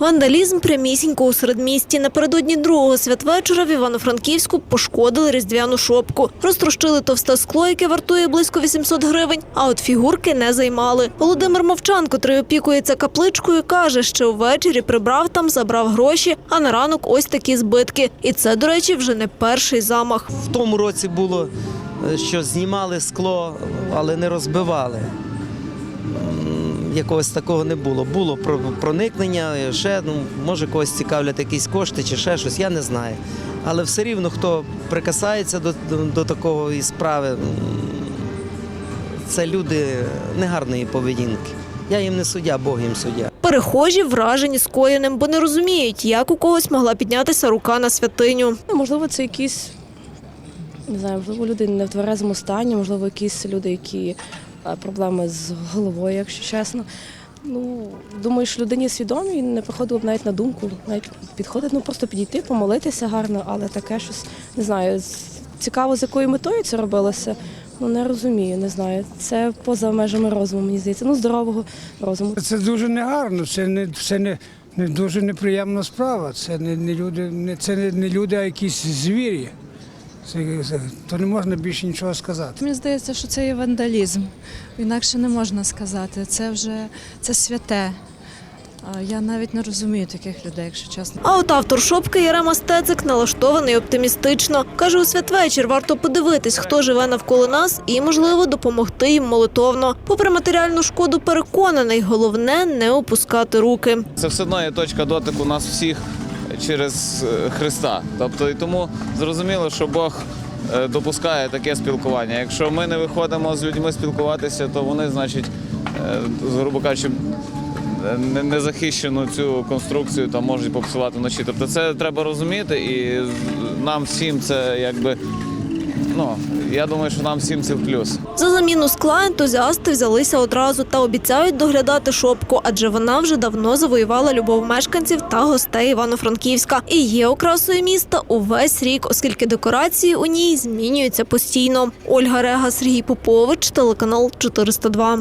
Вандалізм прямісінько у середмісті. Напередодні другого святвечора в Івано-Франківську пошкодили різдвяну шопку. Розтрощили товсте скло, яке вартує близько 800 гривень, а от фігурки не займали. Володимир Мовчан, котрий опікується капличкою, каже, що ввечері прибрав там, забрав гроші, а на ранок ось такі збитки. І це, до речі, вже не перший замах. В тому році було, е, що знімали скло, але не розбивали. Якогось такого не було. Було проникнення, ще ну, може когось цікавлять якісь кошти чи ще щось, я не знаю. Але все рівно, хто прикасається до, до, до такої справи, це люди негарної поведінки. Я їм не суддя, Бог їм суддя. Перехожі вражені скоєним, бо не розуміють, як у когось могла піднятися рука на святиню. Ну, Можливо, це якісь, не знаю, можливо, люди не в тверезому стані, можливо, якісь люди, які проблеми з головою, якщо чесно. Ну, думаю, що людині свідомі не приходило б навіть на думку, навіть підходить, ну просто підійти, помолитися гарно, але таке щось, не знаю, цікаво, з якою метою це робилося. Ну не розумію, не знаю. Це поза межами розуму, мені здається. Ну, здорового розуму. Це дуже негарно, це не це не, не дуже неприємна справа. Це не, не люди, не це не, не люди, а якісь звірі. То не можна більше нічого сказати. Мені здається, що це є вандалізм. Інакше не можна сказати. Це вже це святе. Я навіть не розумію таких людей, якщо чесно. А от автор шопки Ярема Стецик налаштований оптимістично. Каже, у святвечір варто подивитись, хто живе навколо нас, і, можливо, допомогти їм молитовно. Попри матеріальну шкоду, переконаний, головне не опускати руки. Це все одно є точка дотику нас всіх через е, Христа. Тобто і тому зрозуміло, що Бог е, допускає таке спілкування. Якщо ми не виходимо з людьми спілкуватися, то вони, значить, е, грубо кажучи, не- незахищену цю конструкцію там можуть попсувати вночі. Тобто це треба розуміти, і нам всім це якби. Ну, я думаю, що нам всім це в плюс. За заміну скла ентузіасти взялися одразу та обіцяють доглядати шопку, адже вона вже давно завоювала любов мешканців та гостей Івано-Франківська і є окрасою міста увесь рік, оскільки декорації у ній змінюються постійно. Ольга Рега, Сергій Попович, телеканал 402.